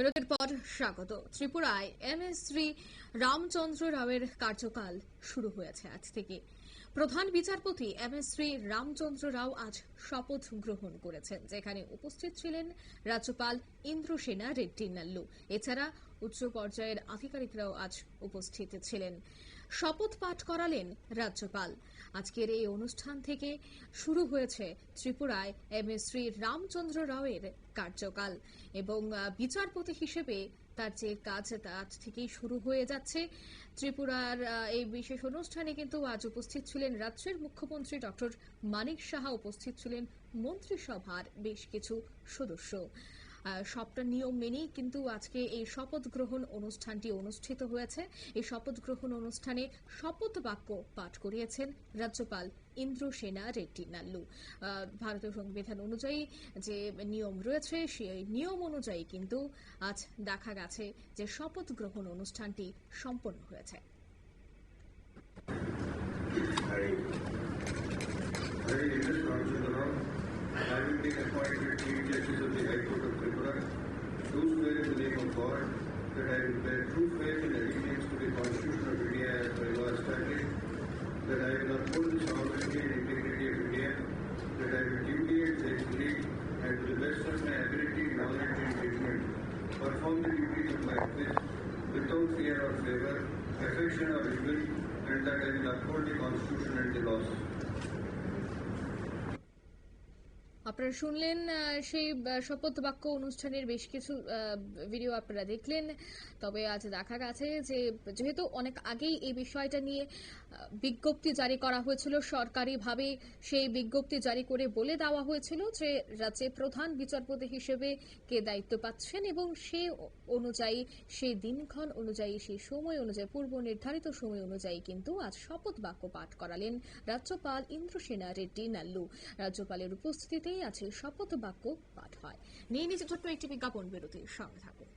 বিরতির পর স্বাগত। ত্রিপুরায় এম এস শ্রী রামচন্দ্র রাওয়ের কার্যকাল শুরু হয়েছে আজ থেকে। প্রধান বিচারপতি এম এস শ্রী রামচন্দ্র রাও আজ শপথ গ্রহণ করেছেন, যেখানে উপস্থিত ছিলেন রাজ্যপাল ইন্দ্রসেনা রেড্ডি নাল্লু। এছাড়া উচ্চ পর্যায়ের আধিকারিকরাও আজ উপস্থিত ছিলেন। শপথ পাঠ করালেন রাজ্যপাল। আজকের এই অনুষ্ঠান থেকে শুরু হয়েছে ত্রিপুরায় এম এস শ্রী রামচন্দ্র রাওয়ের কার্যকাল এবং বিচারপতি হিসেবে তার যে কাজ তা আজ থেকেই শুরু হয়ে যাচ্ছে। ত্রিপুরার এই বিশেষ অনুষ্ঠানে কিন্তু আজ উপস্থিত ছিলেন রাজ্যের মুখ্যমন্ত্রী ডক্টর মানিক সাহা, উপস্থিত ছিলেন মন্ত্রিসভার বেশ কিছু সদস্য। সবটা নিয়ম মেনেই কিন্তু আজকে এই শপথ গ্রহণ অনুষ্ঠানটি অনুষ্ঠিত হয়েছে এই শপথ গ্রহণ অনুষ্ঠানে শপথ বাক্য পাঠ করিয়েছেন রাজ্যপাল ইন্দ্র সেনা রেড্ডি নাল্লু ভারতীয় সংবিধান অনুযায়ী যে নিয়ম রয়েছে সেই নিয়ম অনুযায়ী কিন্তু আজ দেখা গেছে যে শপথ গ্রহণ অনুষ্ঠানটি সম্পন্ন হয়েছে I, having been appointed Chief Justice will bear true faith and allegiance to the Constitution of India as by law established, that I will uphold the sovereignty and integrity of India, that I will duty and faithfully and to the best of my ability, knowledge and judgment, perform the duties of my office without fear or favor, affection or evil, and that I will uphold the Constitution and the laws. আপনারা শুনলেন সেই শপথ বাক্য অনুষ্ঠানের বেশ কিছু video আপনারা দেখলেন। তবে আজ দেখা গেছে যে, যেহেতু অনেক আগেই এই বিষয়টা নিয়ে বিজ্ঞপ্তি জারি করা হয়েছিল, সরকারিভাবে সেই বিজ্ঞপ্তি জারি করে বলে দেওয়া হয়েছিল যে, রাজ্যে প্রধান বিচারপতি হিসেবে কে দায়িত্ব পাচ্ছেন এবং সে অনুযায়ী সেই দিনক্ষণ অনুযায়ী, সেই সময় অনুযায়ী, পূর্ব নির্ধারিত সময় অনুযায়ী কিন্তু আজ শপথ বাক্য পাঠ করালেন রাজ্যপাল ইন্দ্রসেনা রেড্ডি নাল্লু। রাজ্যপালের উপস্থিতিতেই আছে শপথ বাক্য পাঠ হয়। নিয়ে নিচে ছোট্ট একটি বিজ্ঞাপন বিরতির সঙ্গে থাকুন।